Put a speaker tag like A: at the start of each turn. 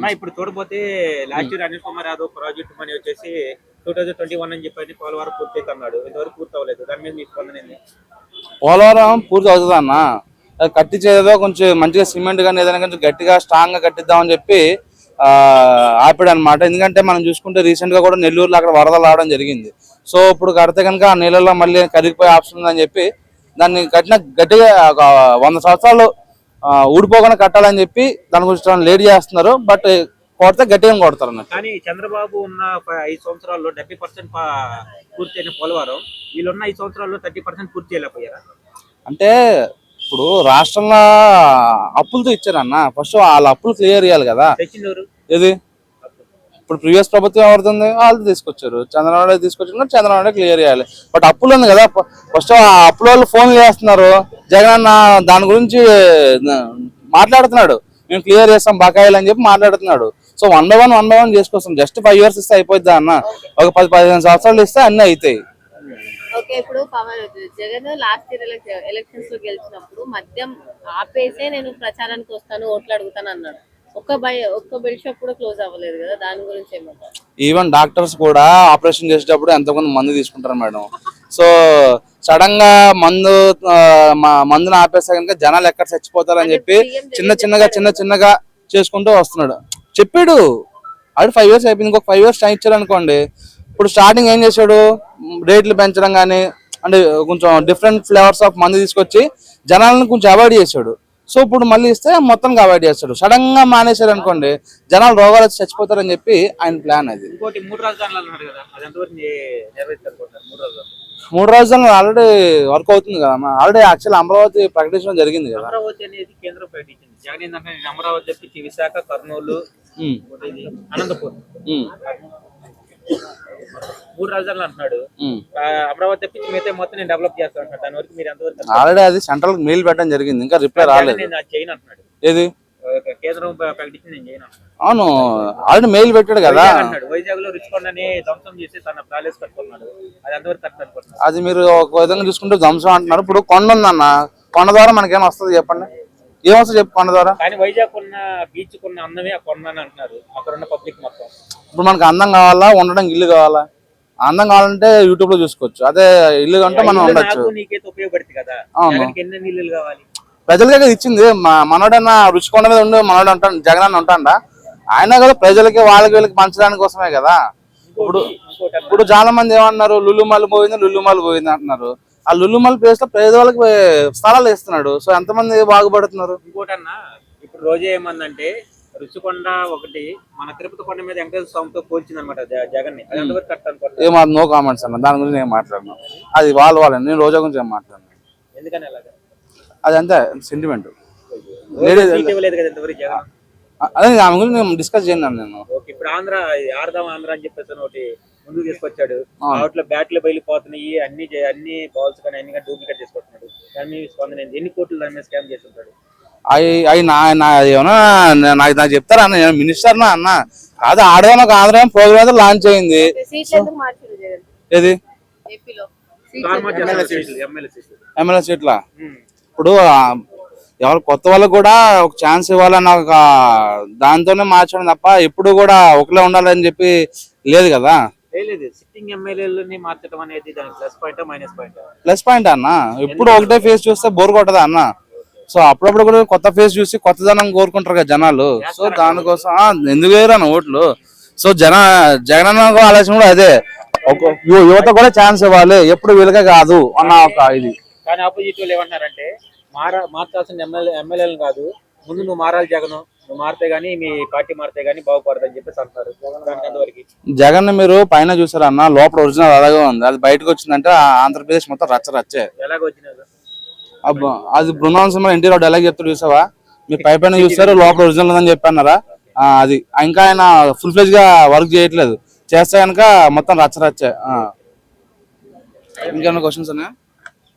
A: అన్న ఇప్పుడు చూడబోతే last year Anil Kumar Yadav project money వచ్చేసి టూ థౌజండ్ ట్వంటీ వన్ అని చెప్పి పోలవరం పూర్తి అన్నాడు ఇంతవరకు పూర్తి అవ్వలేదు దాని మీద మీ స్పందన
B: పోలవరం పూర్తి అవుతుంది అన్న అది కట్టించేదో కొంచెం మంచిగా సిమెంట్ కానీ ఏదైనా కొంచెం గట్టిగా స్ట్రాంగ్గా కట్టిద్దామని చెప్పి ఆపాడు అనమాట ఎందుకంటే మనం చూసుకుంటే రీసెంట్గా కూడా నెల్లూరులో అక్కడ వరదలు రావడం జరిగింది. సో ఇప్పుడు కడితే కనుక ఆ నీళ్ళలో మళ్ళీ కరిగిపోయే ఆప్షన్ ఉందని చెప్పి దాన్ని కట్టిన గట్టిగా ఒక వంద సంవత్సరాలు ఊడిపోకుండా కట్టాలని చెప్పి దాని గురించి లేట్ చేస్తున్నారు బట్ కొడితే గట్టిగా కొడతారు
A: కానీ చంద్రబాబు ఉన్న ఐదు సంవత్సరాల్లో డెబ్బై పర్సెంట్ పూర్తి అయిన పోలవరం వీళ్ళున్న ఐదు సంవత్సరాల్లో థర్టీ పర్సెంట్ పూర్తి చేయలేకపోయారా?
B: అంటే ఇప్పుడు రాష్ట్రంలో అప్పులతో ఇచ్చారన్న ఫస్ట్ వాళ్ళ అప్పులు క్లియర్ చేయాలి కదా. ఇది ఇప్పుడు ప్రీవియస్ ప్రభుత్వం ఎవరిది? వాళ్ళు తీసుకొచ్చారు. చంద్రబాబు తీసుకొచ్చిన తీసుకొచ్చారు. చంద్రబాబు క్లియర్ చేయాలి. బట్ అప్పులు ఉంది కదా. ఫస్ట్ ఆ అప్పుల వాళ్ళు ఫోన్ చేస్తున్నారు. జగన్ అన్న దాని గురించి మాట్లాడుతున్నాడు. మేము క్లియర్ చేస్తాం బకాయిలు అని చెప్పి మాట్లాడుతున్నాడు. So one by one one by one చేసుకొస్తాం. Just five years ఇస్తే అయిపోద్దా అన్న? ఒక పది పదిహేను సంవత్సరాలు ఇస్తే అన్ని అవుతాయి
C: ఓకే ఇప్పుడు పవన్ జగన్ లాస్ట్ ఇయర్ ఎలక్షన్స్లో గెలిచినప్పుడు మద్యం ఆపేసే నేను ప్రచారానికి వస్తాను ఓట్లు అడుగుతాను అన్నాడు. ఒక్క బై ఒక్క బెల్ షాప్ కూడా క్లోజ్ అవ్వలేదు కదా దాని గురించి ఏమంటారు?
B: ఈవెన్ డాక్టర్స్ కూడా ఆపరేషన్ చేసేటప్పుడు ఎంతమంది మందు తీసుకుంటారు మేడం. సో సడన్గా మందు మందుని ఆపేస్తే కనుక జనాలు ఎక్కడ చచ్చిపోతారని చెప్పి చిన్న చిన్నగా చిన్న చిన్నగా చేసుకుంటూ వస్తున్నాడు. చెప్పాడు. ఆడు ఫైవ్ ఇయర్స్ అయిపోయింది. ఇంకొక ఫైవ్ ఇయర్స్ టైం ఇచ్చారు అనుకోండి ఇప్పుడు స్టార్టింగ్ ఏం చేశాడు? రేట్లు పెంచడం కానీ అంటే కొంచెం డిఫరెంట్ ఫ్లేవర్స్ ఆఫ్ మందు తీసుకొచ్చి జనాలను కొంచెం అవాయిడ్ చేశాడు. సో ఇప్పుడు మళ్ళీ ఇస్తే మొత్తంగా అవాయిడ్ చేస్తాడు. సడన్గా మానేశారు అనుకోండి జనాలు రోగాలు వచ్చి చచ్చిపోతారని చెప్పి ఆయన ప్లాన్ అది.
A: మూడు రాజధానులు
B: ఆల్రెడీ వర్క్ అవుతుంది కదా ఆల్రెడీ యాక్చువల్ అమరావతి ప్రకటించడం జరిగింది కదా.
A: అమరావతి అనేది కేంద్రం ప్రకటించింది. జగన్ ఏంటంటే నేను అమరావతి తెప్పించి విశాఖ కర్నూలు అనంతపూర్. మూడు రాజధానులు అంటున్నాడు. అమరావతి తెప్పించి మిగతా మొత్తం నేను డెవలప్ చేస్తాను అంటున్నాడు. దాని వరకు మీరు ఎంతవరకు
B: ఆల్రెడీ అది సెంట్రల్ మెయిల్ పెట్టడం జరిగింది. ఇంకా రిప్లై రాలేదు.
A: నేను అది చేయను అంటున్నాడు.
B: ఏది?
A: కేంద్రం ప్ర- ప్రకటించింది నేను చేయను అంటున్నాడు.
B: అవును. ఆల్రెడీ మెయిల్ పెట్టాడు కదా.
A: వైజాగ్లో రుచికొండని ధ్వంసం చేసి తన ప్యాలెస్ కట్టుకున్నాడు. అది ఎంతవరకు కరెక్ట్ అనుకుంటున్నాడు
B: అది మీరు ఒక విధంగా చూసుకుంటే ధ్వంసం అంటున్నారు. ఇప్పుడు కొండ ఉందన్న. కొండ ద్వారా మనకేం వస్తుంది చెప్పండి. ఏమొస్తుంది చెప్పు కొండ ద్వారా?
A: కానీ వైజాగ్ ఉన్న బీచ్ ఉన్న అందమే ఆ కొండ అని అంటున్నారు. అక్కడ ఉన్న పబ్లిక్ మొత్తం.
B: ఇప్పుడు మనకి అందం కావాలా? ఉండడానికి ఇల్లు కావాలా? అందం కావాలంటే యూట్యూబ్లో చూసుకోవచ్చు. అదే ఇల్లు అంటే మనం ఉండొచ్చు.
A: నాకు నీకైతే ఉపయోగపడుతుంది కదా.
B: అవును.
A: జగన్కి ఎన్ని నీళ్ళు కావాలి?
B: ప్రజలకే కదా ఇచ్చింది. మా- మనోడన్నా రుచికొండ మీద ఉండి మనోడు ఉంటాడు జగన్ అన్న ఉంటాడా? ఆయన కదా ప్రజలకి వాళ్ళకి వీళ్ళకి పంచడానికి కోసమే కదా. ఇప్పుడు
A: ఇంకోటి
B: ఇప్పుడు చాలా మంది ఏమన్నారు లుల్లుమల్ పోయింది లుల్లుమల్ పోయింది అంటున్నారు. ఆ లుల్లుమల్ ప్లేస్లో పేదవాళ్ళకి స్థలాలు ఇస్తున్నాడు. సో ఎంతమంది బాగుపడుతున్నారు?
A: ఇంకోటి అన్న ఇప్పుడు రోజే ఏమందంటే రుచికొండ ఒకటి మన తిరుపతి కొండ మీద వెంకటేశ్వర స్వామితో పోల్చింది అనమాట జగన్
B: ఏమో నో కామెంట్స్ అన్న. దాని గురించి నేను మాట్లాడను. అది వాళ్ళు వాళ్ళని నేను రోజా గురించి ఏం మాట్లాడను.
A: ఎందుకని అలాగా?
B: అది అంతే సెంటిమెంట్ అదే దాని గురించి నేను డిస్కస్ చేయను నేను.
A: ఓకే ఇప్పుడు ఆంధ్ర ఆడదాం ఆంధ్ర అని చెప్పేసి ఒకటి ముందుకు తీసుకొచ్చాడు.
B: అవును.
A: వాటిలో బ్యాట్లు బయలుపోతున్నాయి అన్ని చే- అన్ని బాల్స్ కానీ అన్ని డూప్లికేట్ చేసుకుంటున్నాడు. దాని మీద స్పందన? ఎన్ని కోట్లు దాని మీద స్కామ్ చేసి ఉంటాడు?
B: అవి అవి నా నా ఏమన్నా నా- నాకు నాకు చెప్తారా అన్న? నేను మినిస్టర్ నా అన్న? కాదు ఆడదాం ఒక ఆంధ్ర ప్రోగ్రామ్ అయితే లాంచ్ అయింది. ఏది?
A: ఎమ్మెల్యే సీట్లు.
B: ఎమ్మెల్యే సీట్లా?
A: ఉమ్.
B: ఇప్పుడు ఎవరు కొత్త వాళ్ళకి కూడా ఒక ఛాన్స్ ఇవ్వాలన్న ఒక దాంతోనే మార్చడం తప్ప ఎప్పుడు కూడా ఒకలే ఉండాలని చెప్పి లేదు కదా?
A: లేదు సిట్టింగ్ ఎమ్మెల్యేలని మార్చడం అనేది దానికి plus point minus point
B: plus point అన్న? ఎప్పుడు ఒకటే ఫేస్ చూస్తే బోర్ కొట్టదా అన్న? సో అప్పుడప్పుడు కూడా కొత్త ఫేస్ చూసి కొత్తదనం కోరుకుంటారు కదా జనాలు. సో దానికోసం ఎందుకు వేయరు అన్న ఓట్లు? సో జన జగనన్న ఆలోచన కూడా అదే. యువత కూడా ఛాన్స్ ఇవ్వాలి. ఎప్పుడు వీళ్ళకే కాదు అన్న ఒక ఇది.
A: కానీ ఆపోజిట్ వాళ్ళు ఏమంటున్నారంటే మార మార్చాల్సిన ఎమ్మెల్యే ఎమ్మెల్యేలు కాదు. ముందు నువ్వు మారాలి జగన్. మారితే గానీ మీ పార్టీ మారితే గానీ బాగుపడదని చెప్పేసి అంతవరకు.
B: జగన్ మీరు పైన చూసారా అన్న? లోపల ఒరిజినల్ అలాగే ఉంది. అది బయటకు వచ్చిందంటే ఆంధ్రప్రదేశ్ మొత్తం రచ్చ రచ్చే అబ్బా, అది బృందావన్ ఎన్టీ రావు డైలాగ్ చెప్తాడు చూసావా? మీరు పై పైన చూస్తారు లోపల ఒరిజినల్ ఉందని చెప్పన్నారా? అది. ఇంకా ఆయన ఫుల్ ఫ్లెజ్గా వర్క్ చేయట్లేదు. చేస్తే కనుక మొత్తం రచ్చ రచ్చే ఆ. ఇంకేమైనా క్వశ్చన్స్ ఉన్నాయా